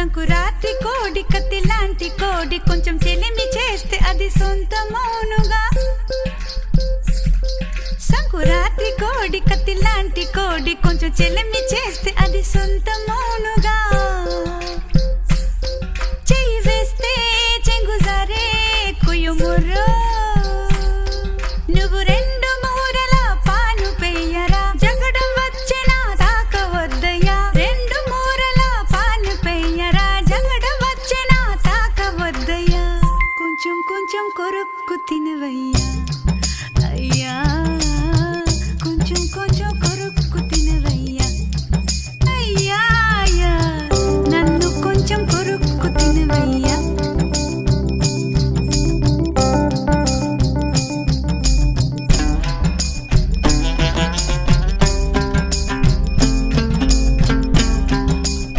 సంకురాత్రి కోడి కత్తి లాంటి కోడి కొంచెం చెలిమి చేస్తే అది సొంత మౌనుగా సంకురాత్రి కోడి కత్తి లాంటి కోడి కొంచెం చెలిమి చేస్తే అది సొంత మౌనుగా చెయ్యి వేస్తే చెంగుజారే కుయ్యు ముర్రో కొంచెం కొరక్కు తినవయ్యా. అయ్యా కొంచెం కొంచెం కొరక్కు తినవయ్యా. అయ్యా నన్ను కొంచెం కొరక్కు తినవయ్యా.